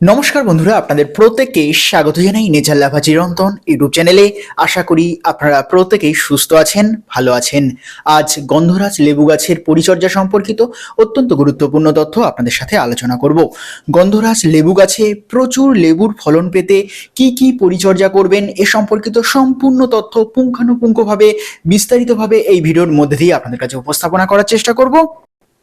নমস্কার বন্ধুরা, আপনাদের প্রত্যেককে স্বাগত জানাই নেচার লাভা চিরন্তন ইউটিউব চ্যানেলে। আশা করি আপনারা প্রত্যেকেই সুস্থ আছেন, ভালো আছেন। আজ গন্ধরাজ লেবু গাছের পরিচর্যা সম্পর্কিত অত্যন্ত গুরুত্বপূর্ণ তথ্য আপনাদের সাথে আলোচনা করব। গন্ধরাজ লেবু গাছে প্রচুর লেবুর ফলন পেতে কি কি পরিচর্যা করবেন এ সম্পর্কিত সম্পূর্ণ তথ্য পুঙ্খানুপুঙ্খভাবে বিস্তারিতভাবে এই ভিডিওর মধ্যে দিয়ে আপনাদের কাছে উপস্থাপনা করার চেষ্টা করব।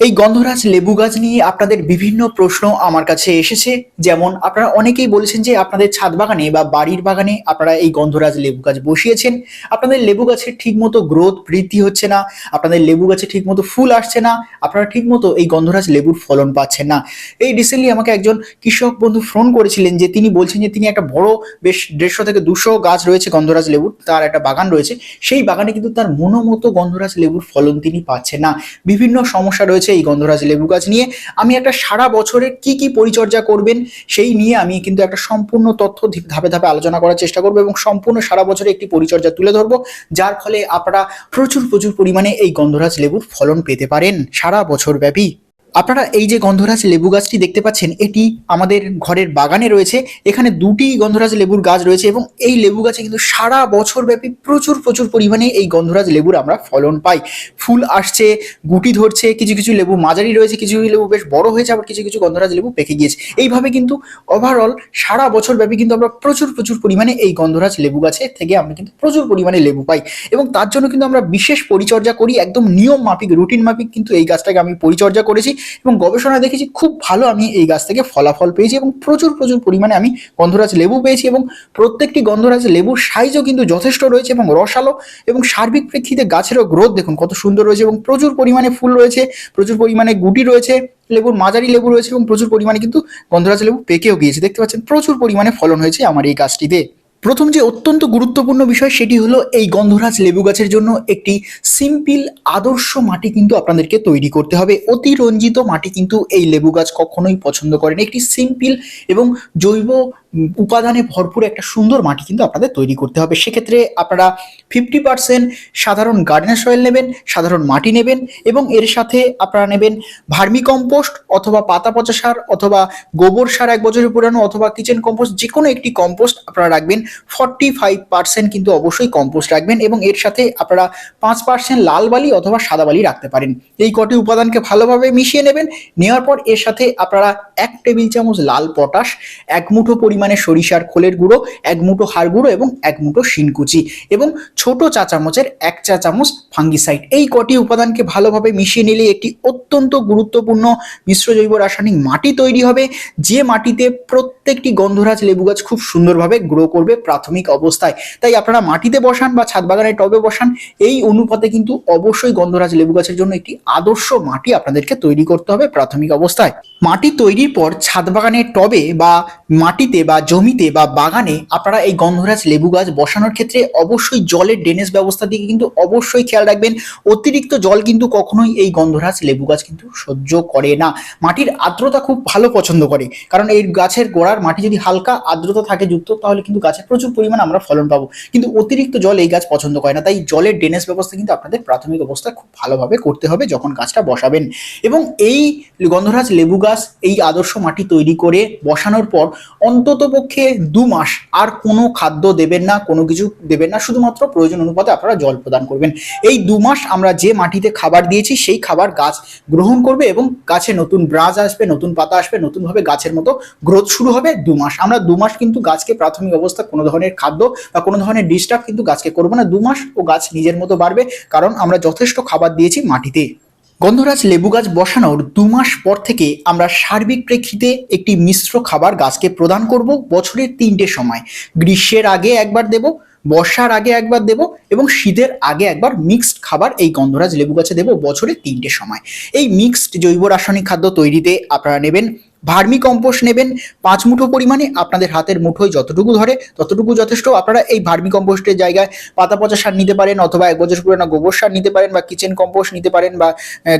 এই গন্ধরাজ লেবু গাছ নিয়ে আপনাদের বিভিন্ন প্রশ্ন আমার কাছে এসেছে। যেমন আপনারা অনেকেই বলেছেন যে আপনাদের ছাদ বাগানে বা বাড়ির বাগানে আপনারা এই গন্ধরাজ লেবু গাছ বসিয়েছেন। আপনাদের লেবু গাছের ঠিকমতো গ্রোথ বৃদ্ধি হচ্ছে না, আপনাদের লেবু গাছে ঠিকমতো ফুল আসছে না, আপনারা ঠিকমতো এই গন্ধরাজ লেবুর ফলন পাচ্ছেন না। এই রিসেন্টলি আমাকে একজন কৃষক বন্ধু ফোন করেছিলেন যে তিনি বলছেন যে তিনি একটা বড় বেশ দেড়শো থেকে দুশো গাছ রয়েছে গন্ধরাজ লেবুর, তার একটা বাগান রয়েছে। সেই বাগানে কিন্তু তার মনোমতো গন্ধরাজ লেবুর ফলন তিনি পাচ্ছেন না। বিভিন্ন সমস্যা রয়েছে এই গন্ধরাজ লেবু গাছ নিয়ে আমি একটা সারা বছরের কি কি পরিচর্যা করবেন সেই নিয়ে আমি কিন্তু একটা সম্পূর্ণ তথ্য ধাপে ধাপে আলোচনা করার চেষ্টা করব এবং সম্পূর্ণ সারা বছরে একটি পরিচর্যা তুলে ধরবো, যার ফলে আপনারা প্রচুর প্রচুর পরিমাণে এই গন্ধরাজ লেবুর ফলন পেতে পারেন সারা বছর ব্যাপী আপনারা এই যে গন্ধরাজ লেবু গাছটি দেখতে পাচ্ছেন, এটি আমাদের ঘরের বাগানে রয়েছে। এখানে দুটি গন্ধরাজ লেবুর গাছ রয়েছে এবং এই লেবু গাছে কিন্তু সারা বছর ব্যাপী প্রচুর প্রচুর পরিমাণে এই গন্ধরাজ লেবুর আমরা ফলন পাই। ফুল আসছে, গুটি ধরছে, কিছু কিছু লেবু মাঝারি রয়েছে, কিছু কিছু লেবু বেশ বড় হয়েছে, আবার কিছু কিছু গন্ধরাজ লেবু পেকে গিয়েছে। এইভাবে কিন্তু ওভারঅল সারা বছর ব্যাপী কিন্তু আমরা প্রচুর প্রচুর পরিমাণে এই গন্ধরাজ লেবু গাছে থেকে আমরা কিন্তু প্রচুর পরিমাণে লেবু পাই এবং তার জন্য কিন্তু আমরা বিশেষ পরিচর্যা করি। একদম নিয়ম মাফিক, রুটিন মাফিক কিন্তু এই গাছটাকে আমি পরিচর্যা করেছি। এবং গবেষণায় দেখেছি খুব ভালো আমি এই গাছ থেকে ফলাফল পেয়েছি এবং প্রচুর প্রচুর পরিমাণে আমি গন্ধরাজ লেবু পেয়েছি এবং প্রত্যেকটি গন্ধরাজ লেবুর সাইজও কিন্তু যথেষ্ট রয়েছে এবং রসালো এবং সার্বিক প্রেক্ষিতে গাছেরও গ্রোথ দেখুন কত সুন্দর রয়েছে এবং প্রচুর পরিমাণে ফুল রয়েছে, প্রচুর পরিমাণে গুটি রয়েছে, লেবুর মাঝারি লেবু রয়েছে এবং প্রচুর পরিমাণে কিন্তু গন্ধরাজ লেবু পেকেও গিয়েছে। দেখতে পাচ্ছেন প্রচুর পরিমাণে ফলন হয়েছে আমার এই গাছটিতে। প্রথম যে অত্যন্ত গুরুত্বপূর্ণ বিষয় সেটি হলো এই গন্ধরাজ লেবু গাছের জন্য একটি সিম্পল আদর্শ মাটি কিন্তু আপনাদেরকে তৈরি করতে হবে। অতিরঞ্জিত মাটি কিন্তু এই লেবু গাছ কখনোই পছন্দ করেন। একটি সিম্পল এবং জৈব উপাদানে ভরপুর একটা সুন্দর মাটি কিন্তু আপনাদের তৈরি করতে হবে। সেক্ষেত্রে আপনারা ফিফটি পার্সেন্ট সাধারণ গার্ডেনার সয়েল নেবেন, সাধারণ মাটি নেবেন এবং এর সাথে আপনারা নেবেন ভার্মি কম্পোস্ট অথবা পাতা পচা সার অথবা গোবর সার এক বছরের পুরানো অথবা কিচেন কম্পোস্ট যে কোনো একটি কম্পোস্ট আপনারা রাখবেন। ফর্টি ফাইভ পার্সেন্ট কিন্তু অবশ্যই কম্পোস্ট রাখবেন এবং এর সাথে আপনারা পাঁচ পার্সেন্ট লাল বালি অথবা সাদা বালি রাখতে পারেন। এই কটি উপাদানকে ভালোভাবে মিশিয়ে নেবেন, নেওয়ার পর এর সাথে আপনারা এক টেবিল চামচ লাল পটাশ, এক মুঠো পরিমাণে সরিষার খোলের গুঁড়ো, এক মুঠো হাড় গুঁড়ো এবং এক মুঠো শিনকুচি এবং ছোট চা চামচের এক চা চামচ ফাঙ্গিসাইড। এই কটি উপাদানকে ভালোভাবে মিশিয়ে নিলে একটি অত্যন্ত গুরুত্বপূর্ণ মিশ্র জৈব রাসায়নিক মাটি তৈরি হবে, যে মাটিতে প্রত্যেকটি গন্ধরাজ লেবু গাছ খুব সুন্দরভাবে গ্রো করবে প্রাথমিক অবস্থায়। তাই আপনারা মাটিতে বসান বা ছাদ বাগানের টবে বসান, এই অনুপাতে কিন্তু অবশ্যই গন্ধরাজ লেবু গাছের জন্য একটি আদর্শ মাটি আপনাদেরকে তৈরি করতে হবে প্রাথমিক অবস্থায়। মাটি তৈরির পর ছাদ বাগানের টবে বা মাটিতে বা জমিতে বা বাগানে আপনারা এই গন্ধরাজ লেবু গাছ বসানোর ক্ষেত্রে অবশ্যই জলের ড্রেনেজ ব্যবস্থা দিকে কিন্তু অবশ্যই খেয়াল রাখবেন। অতিরিক্ত জল কিন্তু কখনোই এই গন্ধরাজ লেবু গাছ কিন্তু সহ্য করে না। মাটির আর্দ্রতা খুব ভালো পছন্দ করে। কারণ এই গাছের গোড়ার মাটি যদি হালকা আর্দ্রতা থাকে যুক্ত, তাহলে কিন্তু গাছে প্রচুর পরিমাণ আমরা ফলন পাবো। কিন্তু অতিরিক্ত জল এই গাছ পছন্দ করে না। তাই জলের ড্রেনেজ ব্যবস্থা কিন্তু আপনাদের প্রাথমিক অবস্থা খুব ভালোভাবে করতে হবে যখন গাছটা বসাবেন। এবং এই গন্ধরাজ লেবু গাছ, এই আদর্শ মাটি তৈরি করে বসানোর পর অন্তত পক্ষে দু মাস আর কোনো খাদ্য দেবেন না, কোনো কিছু দেবেন না, শুধুমাত্র প্রয়োজন অনুপাতে আপনারা জল প্রদান করবেন। এই দু মাস আমরা যে মাটিতে খাবার দিয়েছি, সেই খাবার গাছ গ্রহণ করবে এবং গাছে নতুন ব্রাঞ্চ আসবে, নতুন পাতা আসবে, নতুনভাবে গাছের মতো গ্রোথ শুরু হবে দু মাস। আমরা দু মাস কিন্তু গাছকে প্রাথমিক অবস্থা কোনো ধরনের খাদ্য বা কোনো ধরনের ডিস্টার্ব কিন্তু গাছকে করব না। দু মাস ও গাছ নিজের মতো বাড়বে, কারণ আমরা যথেষ্ট খাবার দিয়েছি মাটিতে। গন্ধরাজ লেবু গাছ বসানোর দু মাস পর থেকে আমরা সার্বিক প্রেক্ষিতে একটি মিশ্র খাবার গাছকে প্রদান করব বছরের তিনটে সময়। গ্রীষ্মের আগে একবার দেব, বর্ষার আগে একবার দেব এবং শীতের আগে একবার মিক্সড খাবার এই গন্ধরাজ লেবু গাছে দেব বছরে তিনটে সময়। এই মিক্সড জৈব রাসায়নিক খাদ্য তৈরিতে আপনারা নেবেন ভার্মি কম্পোস্ট নেবেন, পাঁচ মুঠো পরিমাণে, আপনাদের হাতের মুঠোয় যতটুকু ধরে, ততটুকু যথেষ্ট। আপনারা এই ভার্মি কম্পোস্টের জায়গায় পাতা পচা সার নিতে পারেন, অথবা এক বছর পুরোনো গোবর সার নিতে পারেন, বা কিচেন কম্পোস্ট নিতে পারেন, বা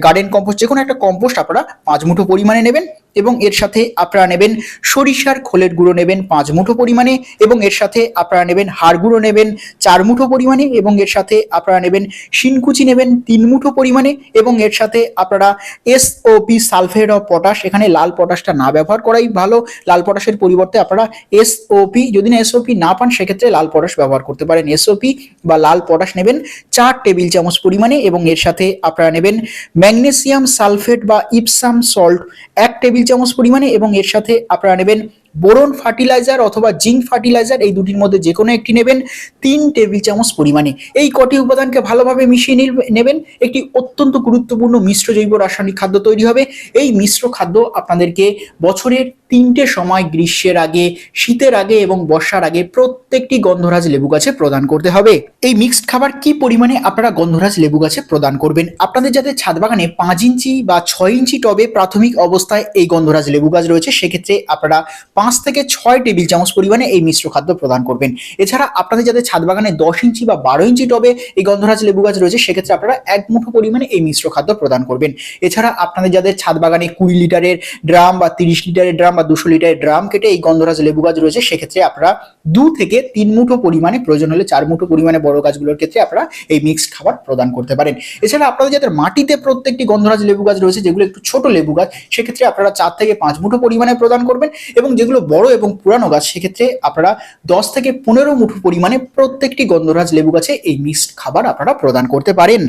গার্ডেন কম্পোস্ট যে কোনো একটা কম্পোস্ট আপনারা পাঁচ মুঠো পরিমাণে নেবেন, এবং এর সাথে আপনারা নেবেন সরিষার খোলের গুঁড়ো নেবেন পাঁচ মুঠো পরিমাণে, এবং এর সাথে আপনারা নেবেন হাড় গুঁড়ো নেবেন চার মুঠো পরিমাণে, এবং এর সাথে আপনারা নেবেন শিনকুচি নেবেন তিন মুঠো পরিমাণে, এবং এর সাথে আপনারা এসওপি সালফেট অফ পটাশ এখানে লাল পটাশটা না ব্যবহার করাই ভালো। লাল পটাশের পরিবর্তে আপনারা এসওপি যদি না এসওপি না পান, সেক্ষেত্রে লাল পটাশ ব্যবহার করতে পারেন। এসওপি বা লাল পটাশ নেবেন চার টেবিল চামচ পরিমাণে এবং এর সাথে আপনারা নেবেন ম্যাগনেসিয়াম সালফেট বা ইপসাম সল্ট এক টেবিল চামচ পরিমাণে এবং এর সাথে আপনারা নেবেন বোরন ফার্টিলাইজার অথবা জিঙ্ক ফার্টিলাইজার এই দুটির মধ্যে যে কোনো একটি নেবেন। তিন টেবিল চামচ পরিমাণে। এই কটি উপাদানকে ভালোভাবে মিশিয়ে নেবেন। একটি অত্যন্ত গুরুত্বপূর্ণ মিশ্র জৈব রাসায়নিক খাদ্য তৈরি হবে। এই মিশ্র খাদ্য আপনাদেরকে বছরের তিনটে সময় গ্রীষ্মের আগে, শীতের আগে এবং বর্ষার আগে প্রত্যেকটি গন্ধরাজ লেবু গাছে প্রদান করতে হবে। এই মিক্সড খাবার কি পরিমাণে আপনারা গন্ধরাজ লেবু গাছে প্রদান করবেন? আপনাদের যাদের ছাদ বাগানে পাঁচ ইঞ্চি বা ছয় ইঞ্চি টবে প্রাথমিক অবস্থায় এই গন্ধরাজ লেবু গাছ রয়েছে, সেক্ষেত্রে আপনারা পাঁচ থেকে ছয় টেবিল চামচ পরিমাণে এই মিশ্র খাদ্য প্রদান করবেন। এছাড়া আপনাদের যাদের ছাদ বাগানে দশ ইঞ্চি বা বারো ইঞ্চি টবে এই গন্ধরাজ লেবু গাছ রয়েছে, সেক্ষেত্রে আপনারা এক মুঠো পরিমাণে এই মিশ্র খাদ্য প্রদান করবেন। এছাড়া আপনাদের যাদের ছাদ বাগানে কুড়ি লিটারের ড্রাম বা তিরিশ লিটারের ড্রাম বা দুশো লিটারের ড্রাম কেটে এই গন্ধরাজ লেবু গাছ রয়েছে, সেক্ষেত্রে আপনারা দু থেকে তিন মুঠো পরিমাণে, প্রয়োজন হলে চার মুঠো পরিমাণে বড় গাছগুলোর ক্ষেত্রে আপনারা এই মিক্সড খাবার প্রদান করতে পারেন। এছাড়া আপনাদের যাদের মাটিতে প্রত্যেকটি গন্ধরাজ লেবু গাছ রয়েছে, যেগুলো একটু ছোট লেবু গাছ, সেক্ষেত্রে আপনারা চার থেকে পাঁচ মুঠো পরিমাণে প্রদান করবেন এবং যেগুলো বড় এবং পুরানো গাছ, সেক্ষেত্রে আপনারা দশ থেকে পনেরো মুঠো পরিমাণে প্রত্যেকটি গন্ধরাজ লেবু গাছে এই মিক্সড খাবার আপনারা প্রদান করতে পারেন।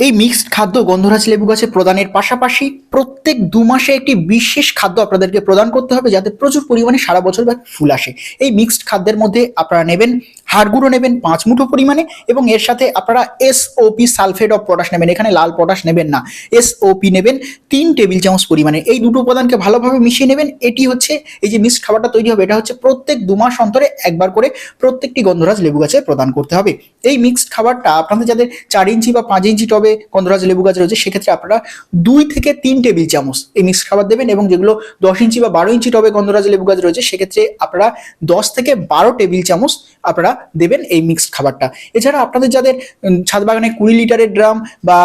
এই মিক্সড খাদ্য গন্ধরাজ লেবু গাছে প্রদানের পাশাপাশি প্রত্যেক দু মাসে একটি বিশেষ খাদ্য আপনাদেরকে প্রদান করতে হবে যাতে প্রচুর পরিমাণে সারা বছর ব্যাপী ফুল আসে। এই মিক্সড খাদ্যের মধ্যে আপনারা নেবেন হাড়গুঁড়ো নেবেন পাঁচ মুঠো পরিমাণে এবং এর সাথে আপনারা এসওপি সালফেট অফ পটাশ নেবেন। এখানে লাল পটাশ নেবেন না। এসওপি নেবেন তিন টেবিল চামচ পরিমাণে। এই দুটো উপাদানকে ভালোভাবে মিশিয়ে নেবেন। এটি হচ্ছে এই যে মিক্সড খাবারটা তৈরি হবে, এটা হচ্ছে প্রত্যেক দু মাস অন্তরে একবার করে প্রত্যেকটি গন্ধরাজ লেবু গাছে প্রদান করতে হবে। এই মিক্সড খাবারটা আপনাদের যাদের চার ইঞ্চি বা পাঁচ ইঞ্চি টবে গন্ধরাজ লেবু গাছ রয়েছে, সেক্ষেত্রে আপনারা দুই থেকে তিন টেবিল চামচ এই মিক্স খাবার দেবেন এবং যেগুলো দশ ইঞ্চি বা বারো ইঞ্চি টবে গন্ধরাজ লেবু গাছ রয়েছে, সেক্ষেত্রে আপনারা দশ থেকে বারো টেবিল চামচ আপনারা দেবেন এই মিক্সড খাবারটা। এছাড়া আপনাদের যাদের ছাদ বাগানে কুড়ি লিটারের ড্রাম বা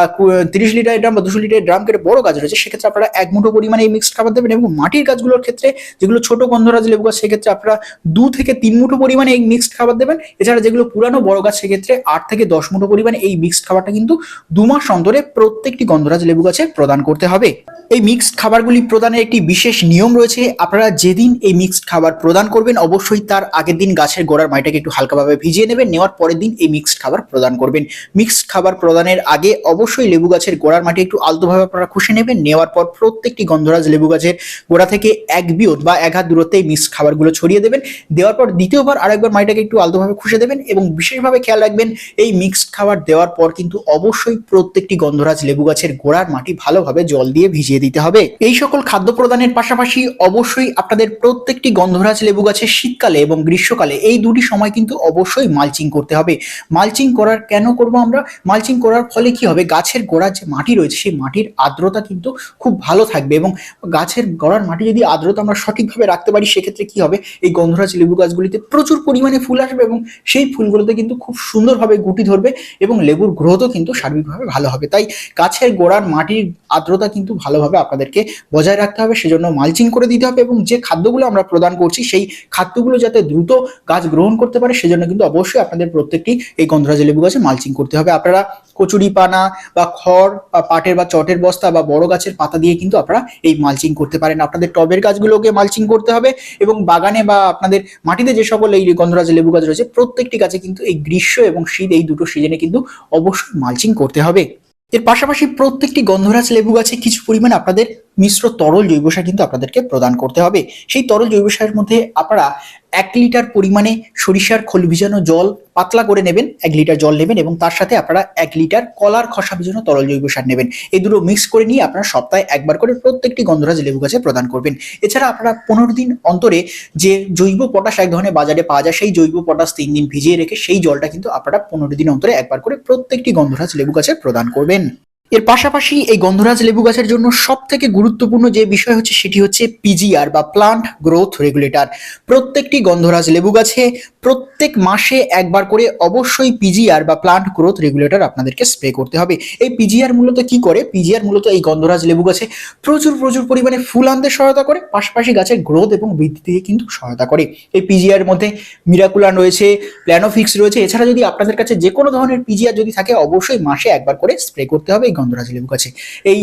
তিরিশ লিটারের ড্রাম বা দুশো লিটারের ড্রাম কেটে বড় গাছ রয়েছে, সেক্ষেত্রে আপনারা এক মুঠো পরিমাণে এই মিক্সড খাবার দেবেন এবং মাটির গাছগুলোর ক্ষেত্রে যেগুলো ছোট গন্ধরাজ লেবু গাছ, সেক্ষেত্রে আপনারা দু থেকে তিন মুঠো পরিমাণে এই মিক্সড খাবার দেবেন। এছাড়া যেগুলো পুরানো বড় গাছ, সেক্ষেত্রে আট থেকে দশ মুঠো পরিমাণে এই মিক্সড খাবারটা কিন্তু দু মাস অন্তরে প্রত্যেকটি গন্ধরাজ লেবু গাছে প্রদান করতে হবে। এই মিক্সড খাবারগুলি প্রদানের একটি বিশেষ নিয়ম রয়েছে। আপনারা যেদিন এই মিক্সড খাবার প্রদান করবেন, অবশ্যই তার আগের দিন গাছের গোড়ার মাটিটাকে একটু হালকাভাবে ভিজিয়ে নেবেন, নেওয়ার পরের দিন এই মিক্সড খাবার প্রদান করবেন। মিক্সড খাবার প্রদানের আগে অবশ্যই লেবু গাছের গোড়ার মাটি একটু আলতোভাবে আপনারা খুশে নেবেন, নেওয়ার পর প্রত্যেকটি গন্ধরাজ লেবু গাছের গোড়া থেকে এক বিয়ত বা এক হাত দূরত্বে এই মিক্সড খাবারগুলো ছড়িয়ে দেবেন। দেওয়ার পর দ্বিতীয়বার আরেকবার মাটিটাকে একটু আলতোভাবে খুশে দেবেন এবং বিশেষভাবে খেয়াল রাখবেন, এই মিক্সড খাবার দেওয়ার পর কিন্তু অবশ্যই প্রত্যেকটি গন্ধরাজ লেবু গাছের গোড়ার মাটি ভালোভাবে জল দিয়ে ভিজিয়ে দিতে হবে। এই সকল খাদ্য প্রদানের পাশাপাশি অবশ্যই আপনাদের প্রত্যেকটি গন্ধরাজ লেবু গাছের শীতকালে এবং গ্রীষ্মকালে এই দুটি সময় কিন্তু অবশ্যই মালচিং করতে হবে। মালচিং করার কেন করব আমরা? মালচিং করার ফলে কি হবে? গাছের গোড়ার যে মাটি রয়েছে, সেই মাটির আর্দ্রতা কিন্তু খুব ভালো থাকবে এবং গাছের গোড়ার মাটি যদি আর্দ্রতা আমরা সঠিকভাবে রাখতে পারি, সেক্ষেত্রে কি হবে? এই গন্ধরাজ লেবু গাছগুলিতে প্রচুর পরিমাণে ফুল আসবে এবং সেই ফুলগুলোতে কিন্তু খুব সুন্দরভাবে গুটি ধরবে এবং লেবুর গ্রোথও কিন্তু সার্বিকভাবে ভালো হবে। তাই গাছের গোড়ার মাটির আর্দ্রতা কিন্তু ভালোভাবে আপনাদেরকে বজায় রাখতে হবে, সেজন্য মালচিং করে দিতে হবে এবং যে খাদ্যগুলো আমরা প্রদান করছি, সেই খাদ্যগুলো যাতে দ্রুত গাছ গ্রহণ করতে পারে, সেজন্য কিন্তু অবশ্যই আপনাদের প্রত্যেকটি এই গন্ধরাজ লেবু গাছে মালচিং করতে হবে। আপনারা কচুরি পানা বা খড় বা পাটের বা চটের বস্তা বা বড় গাছের পাতা দিয়ে কিন্তু আপনারা এই মালচিং করতে পারেন। আপনাদের টবের গাছগুলোকে মালচিং করতে হবে এবং বাগানে বা আপনাদের মাটিতে যে সকল এই গন্ধরাজ লেবু গাছ রয়েছে, প্রত্যেকটি গাছে কিন্তু এই গ্রীষ্ম এবং শীত এই দুটো সিজনে কিন্তু অবশ্যই মালচিং করতে হবে। এর পাশাপাশি প্রত্যেকটি গন্ধরাজ লেবু গাছে কিছু পরিমাণ আপনাদের মিশ্র তরল জৈব সার কিন্তু আপনাদেরকে প্রদান করতে হবে। সেই তরল জৈব সারের মধ্যে আপনারা এক লিটার পরিমাণে সরিষার খোল ভিজানো জল পাতলা করে নেবেন, এক লিটার জল নেবেন এবং তার সাথে আপনারা এক লিটার কলার খসা ভিজানো তরল জৈব সার নেবেন। এই দুটো মিক্স করে নিয়ে আপনারা সপ্তাহে একবার করে প্রত্যেকটি গন্ধরাজ লেবু গাছে প্রদান করবেন। এছাড়া আপনারা পনেরো দিন অন্তরে যে জৈব পটাশ এক ধরনের বাজারে পাওয়া যায়, সেই জৈব পটাশ তিন দিন ভিজিয়ে রেখে সেই জলটা কিন্তু আপনারা পনেরো দিন অন্তরে একবার করে প্রত্যেকটি গন্ধরাজ লেবু গাছে প্রদান করবেন। এর পাশাপাশি এই গন্ধরাজ লেবু গাছের জন্য সব থেকে গুরুত্বপূর্ণ যে বিষয় হচ্ছে সেটি হচ্ছে পিজিআর বা প্লান্ট গ্রোথ রেগুলেটর প্রত্যেকটি গন্ধরাজ লেবু গাছে প্রত্যেক মাসে একবার করে অবশ্যই পিজিআর বা প্লান্ট গ্রোথ রেগুলেটর আপনাদেরকে স্প্রে করতে হবে। এই পিজিআর মূলত কি করে? পিজিআর মূলত এই গন্ধরাজ লেবু গাছে প্রচুর প্রচুর পরিমাণে ফুল আনতে সহায়তা করে, পাশাপাশি গাছের গ্রোথ এবং বৃদ্ধি থেকে কিন্তু সহায়তা করে। এই পিজিআর মধ্যে মিরাকুলান রয়েছে প্ল্যানোফিক্স রয়েছে। এছাড়া যদি আপনাদের কাছে যে কোনো ধরনের পিজিআর যদি থাকে, অবশ্যই মাসে একবার করে স্প্রে করতে হবে। এই গন্ধরাজ লেবু গাছে এই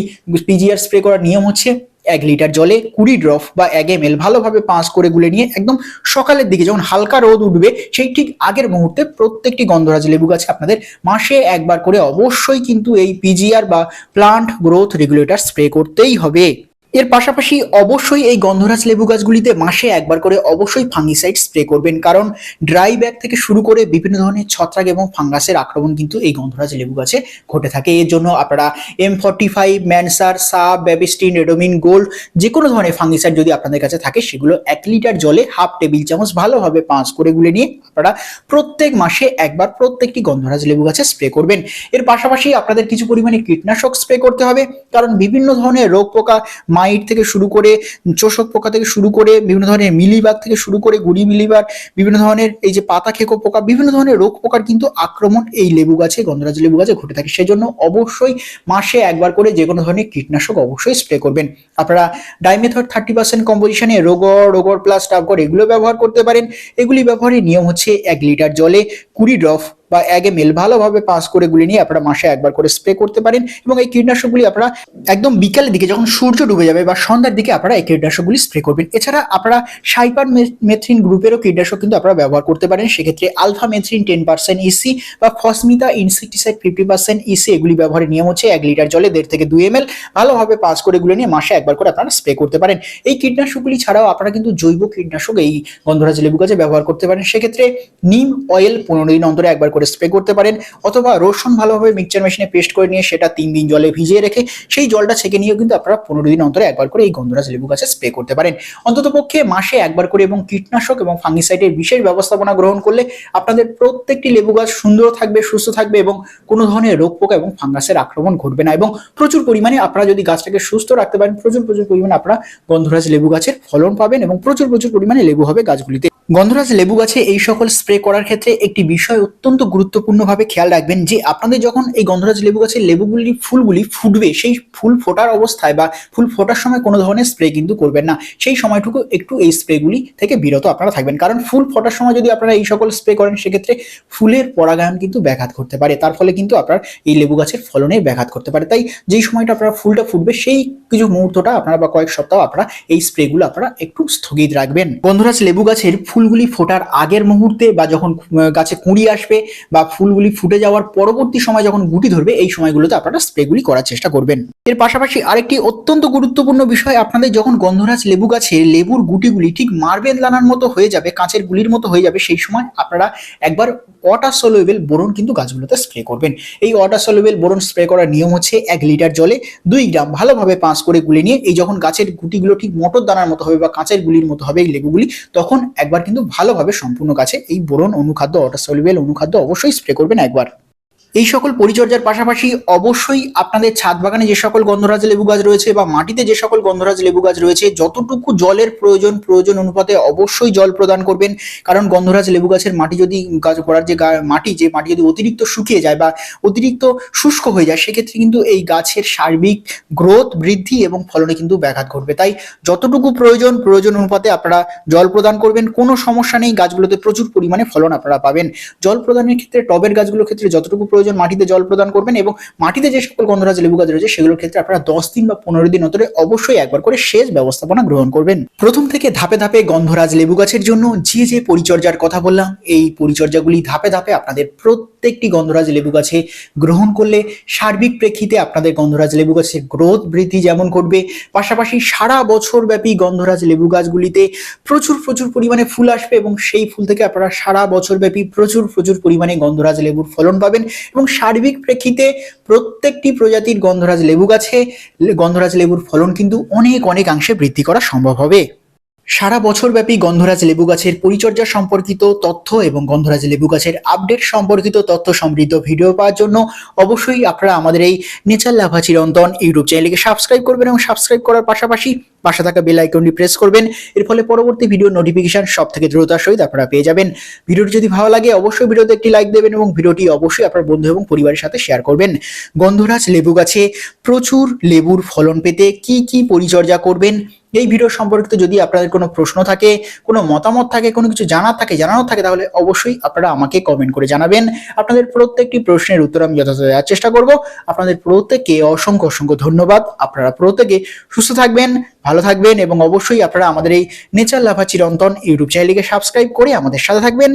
পিজিআর স্প্রে করার নিয়ম হচ্ছে এক লিটার জলে কুড়ি ড্রপ বা এক এম এল ভালোভাবে পাঁচ করে গুলে নিয়ে একদম সকালের দিকে যখন হালকা রোদ উঠবে, সেই ঠিক আগের মুহূর্তে প্রত্যেকটি গন্ধরাজ লেবু গাছে আপনাদের মাসে একবার করে অবশ্যই কিন্তু এই পিজিআর বা প্লান্ট গ্রোথ রেগুলেটর স্প্রে করতেই হবে। এর পাশাপাশি অবশ্যই এই গন্ধরাজ লেবু গাছগুলিতে মাসে একবার করে অবশ্যই ফাঙ্গিসাইড স্প্রে করবেন, কারণ ড্রাই ব্যাগ থেকে শুরু করে বিভিন্ন ধরনের ছত্রাক এবং ফাঙ্গাসের আক্রমণ কিন্তু এই গন্ধরাজ লেবু গাছে ঘটে থাকে। এর জন্য আপনারা এম ফর্টি ফাইভ ম্যানসার সাব ব্যাবিস্টিন রেডোমিন গোল্ড যে কোনো ধরনের ফাঙ্গিসাইড যদি আপনাদের কাছে থাকে, সেগুলো এক লিটার জলে হাফ টেবিল চামচ ভালোভাবে পাঁচ করে গুলে নিয়ে আপনারা প্রত্যেক মাসে একবার প্রত্যেকটি গন্ধরাজ লেবু গাছে স্প্রে করবেন। এর পাশাপাশি আপনাদের কিছু পরিমাণে কীটনাশক স্প্রে করতে হবে, কারণ বিভিন্ন ধরনের রোগ পোকা মাইট থেকে শুরু করে চোষক পোকা থেকে শুরু করে বিভিন্ন ধরনের মিলিবাগ থেকে শুরু করে গুড়ি মিলিবাগ, বিভিন্ন ধরনের এই যে পাতা খেকো পোকা, বিভিন্ন ধরনের রোগ পোকার কিন্তু আক্রমণ এই লেবু গাছে, গন্ধরাজ লেবু গাছে ঘটে থাকে। সেজন্য অবশ্যই মাসে একবার করে যে কোনো ধরনের কীটনাশক অবশ্যই স্প্রে করবেন। আপনারা ডাইমেথড থার্টি পার্সেন্ট কম্পোজিশনে রোগর রোগর প্লাস টাবগর এগুলো ব্যবহার করতে পারেন। এগুলি ব্যবহারের নিয়ম হচ্ছে এক লিটার জলে কুড়ি ড্রপ বা এল ভালোভাবে পাস করে গুলে নিয়ে আপনারা মাসে একবার করে স্প্রে করতে পারেন এবং এই কীটনাশকগুলি আপনারা একদম বিকালের দিকে যখন সূর্য ডুবে যাবে বা সন্ধ্যার দিকে আপনারা এই কীটনাশকগুলি স্প্রে করবেন। এছাড়া আপনারা সাইপার মেথ্রিন গ্রুপেরও কীটনাশক কিন্তু আপনারা ব্যবহার করতে পারেন। সেক্ষেত্রে alphamethrin ten percent EC বা ফসমিতা ইনসেকটিসাইড ফিফটি পার্সেন্ট ইসি এগুলি ব্যবহারের নিয়ম হচ্ছে এক লিটার জলে দেড় থেকে দুই এম এল ভালোভাবে পাস করে গুলে নিয়ে মাসে একবার করে আপনারা স্প্রে করতে পারেন। এই কীটনাশকগুলি ছাড়াও আপনারা কিন্তু জৈব কীটনাশক এই গন্ধরাজ লেবু গাছে ব্যবহার করতে পারেন। সেক্ষেত্রে নিম অয়েল পনেরো দিন অন্তরে একবার করে স্প্রে করতে পারেন, অথবা রসুন ভালোভাবে মিক্সচার মেশিনে পেস্ট করে নিয়ে সেটা তিন দিন জলে ভিজিয়ে রেখে সেই জলটা ছেঁকে নিয়েও কিন্তু আপনারা পনেরো দিন অন্তরে একবার করে এই গন্ধরাজ লেবু গাছে স্প্রে করতে পারেন। অন্তত পক্ষে মাসে একবার করে এবং কীটনাশক এবং ফাঙ্গিসাইডের বিশেষ ব্যবস্থাপনা গ্রহণ করলে আপনাদের প্রত্যেকটি লেবু গাছ সুন্দর থাকবে, সুস্থ থাকবে এবং কোনো ধরনের রোগ পোকা এবং ফাঙ্গাসের আক্রমণ ঘটবে না এবং প্রচুর পরিমাণে আপনারা যদি গাছটাকে সুস্থ রাখতে পারেন, প্রচুর প্রচুর পরিমাণে আপনারা গন্ধরাজ লেবু গাছের ফলন পাবেন এবং প্রচুর প্রচুর পরিমাণে লেবু হবে গাছগুলিতে। গন্ধরাজ লেবু গাছে এই সকল স্প্রে করার ক্ষেত্রে একটি বিষয় অত্যন্ত গুরুত্বপূর্ণভাবে খেয়াল রাখবেন যে আপনাদের যখন এই গন্ধরাজ লেবু গাছের লেবুগুলি, ফুলগুলি ফুটবে, সেই ফুল ফোটার অবস্থায় বা ফুল ফোটার সময় কোনো ধরনের স্প্রে কিন্তু করবেন না। সেই সময়টুকু একটু এই স্প্রেগুলি থেকে বিরত আপনারা থাকবেন। কারণ ফুল ফোটার সময় যদি আপনারা এই সকল স্প্রে করেন, সেক্ষেত্রে ফুলের পরাগায়ন কিন্তু ব্যাঘাত করতে পারে। তার ফলে কিন্তু আপনার এই লেবু গাছের ফলনে ব্যাঘাত করতে পারে। তাই যেই সময়টা আপনারা ফুলটা ফুটবে, সেই কিছু মুহূর্তটা আপনারা বা কয়েক সপ্তাহ আপনারা এই স্প্রেগুলো আপনারা একটু স্থগিত রাখবেন। বন্ধুরাজ লেবু গাছের ফুলগুলি ফোটার আগের মুহূর্তে বা যখন গাছে কুঁড়ি আসবে বা ফুলগুলি ফুটে যাওয়ার পরবর্তী সময় যখন গুটি ধরবে, এই সময়গুলোতে আপনারা স্প্রেগুলি করার চেষ্টা করবেন। এর পাশাপাশি আরেকটি অত্যন্ত গুরুত্বপূর্ণ বিষয়, আপনাদের যখন গন্ধরাজ লেবু গাছে লেবুর গুটিগুলি ঠিক মার্বেল দানার মতো হয়ে যাবে, কাঁচের গুলির মতো হয়ে যাবে, সেই সময় আপনারা একবার ওয়াটার সলুয়েবল বোরন কিন্তু গাছগুলোতে স্প্রে করবেন। এই ওয়াটার সলুয়েবল বোরন স্প্রে করার নিয়ম হচ্ছে এক লিটার জলে দুই গ্রাম ভালোভাবে পাঁচ করে গুলে নিয়ে এই যখন গাছের গুটিগুলো ঠিক মোটর দানার মতো হবে বা কাঁচের গুলির মতো হবে এই লেবুগুলি, তখন একবার কিন্তু ভালোভাবে সম্পূর্ণ গাছে এই বোরন অনুখাদ্য অটাসলিবেল অনুখাদ্য অবশ্যই স্প্রে করবেন একবার। এই সকল পরিচর্যার পাশাপাশি অবশ্যই আপনাদের ছাদ বাগানে যে সকল গন্ধরাজ লেবু গাছ রয়েছে বা মাটিতে যে সকল গন্ধরাজ লেবু গাছ রয়েছে, যতটুকু জলের প্রয়োজন প্রয়োজন অনুপাতে অবশ্যই জল প্রদান করবেন। কারণ গন্ধরাজ লেবু গাছের মাটি যদি গাছ করার যে মাটি যে মাটি যদি অতিরিক্ত শুকিয়ে যায় বা অতিরিক্ত শুষ্ক হয়ে যায়, সেক্ষেত্রে কিন্তু এই গাছের সার্বিক গ্রোথ বৃদ্ধি এবং ফলনে কিন্তু ব্যাঘাত ঘটবে। তাই যতটুকু প্রয়োজন প্রয়োজন অনুপাতে আপনারা জল প্রদান করবেন। কোনো সমস্যা নেই, গাছগুলোতে প্রচুর পরিমাণে ফলন আপনারা পাবেন। জল প্রদানের ক্ষেত্রে, টবের গাছগুলোর ক্ষেত্রে যতটুকু প্রয়োজন মাটিতে জল প্রদান করবেন এবং মাটিতে যে সকল গন্ধরাজ লেবু গাছ রয়েছে, সেগুলোর ক্ষেত্রে আপনারা দশ দিন বা পনেরো দিন অন্তরে অবশ্যই একবার করে সেচ ব্যবস্থাপনা গ্রহণ করবেন। প্রথম থেকে ধাপে ধাপে গন্ধরাজ লেবু গাছের জন্য যে যে পরিচর্যার কথা বললাম, এই পরিচর্যাগুলি ধাপে ধাপে আপনাদের প্রত্যেকটি গন্ধরাজ লেবু গাছে গ্রহণ করলে সার্বিক প্রেক্ষিতে আপনাদের গন্ধরাজ লেবু গাছের গ্রোথ বৃদ্ধি যেমন ঘটবে, পাশাপাশি সারা বছর ব্যাপী গন্ধরাজ লেবু গাছগুলিতে প্রচুর প্রচুর পরিমাণে ফুল আসবে এবং সেই ফুল থেকে আপনারা সারা বছর ব্যাপী প্রচুর প্রচুর পরিমাণে গন্ধরাজ লেবুর ফলন পাবেন এবং সার্বিক প্রেক্ষিতে প্রত্যেকটি প্রজাতির গন্ধরাজ লেবু গাছে, গন্ধরাজ লেবুর ফলন কিন্তু অনেক অনেকাংশে বৃদ্ধি করা সম্ভব হবে। সারা বছরব্যাপী গন্ধরাজ লেবু গাছের পরিচর্যা সম্পর্কিত তথ্য এবং গন্ধরাজ লেবু গাছের আপডেট সম্পর্কিত তথ্য সমৃদ্ধ ভিডিও পাওয়ার জন্য অবশ্যই আপনারা আমাদের এই নেচার লাভা চিরন্তন ইউটিউব চ্যানেলকে সাবস্ক্রাইব করবেন এবং সাবস্ক্রাইব করার পাশাপাশি পাশে থাকা বেল আইকনটি প্রেস করবেন। এর ফলে পরবর্তী ভিডিও নোটিফিকেশন সব থেকে দ্রুততার সহিত আপনারা পেয়ে যাবেন। ভিডিওটি যদি ভালো লাগে, অবশ্যই ভিডিওতে একটি লাইক দেবেন এবং ভিডিওটি অবশ্যই আপনার বন্ধু এবং পরিবারের সাথে শেয়ার করবেন। গন্ধরাজ লেবু গাছে প্রচুর লেবুর ফলন পেতে কি কি পরিচর্যা করবেন? এই ভিডিও সম্পর্কিত যদি আপনাদের কোনো প্রশ্ন থাকে, কোনো মতামত থাকে, কোনো কিছু জানার থাকে, জানানোর থাকে, তাহলে অবশ্যই আপনারা আমাকে কমেন্ট করে জানাবেন। আপনাদের প্রত্যেকটি প্রশ্নের উত্তর আমি যথাযথ দেওয়ার চেষ্টা করব। আপনাদের প্রত্যেককে অসংখ্য অসংখ্য ধন্যবাদ। আপনারা প্রত্যেকে সুস্থ থাকবেন, ভালো থাকবেন এবং অবশ্যই আপনারা আমাদের এই নেচার লাভা চিরন্তন ইউটিউব চ্যানেলটিকে সাবস্ক্রাইব করে আমাদের সাথে থাকবেন।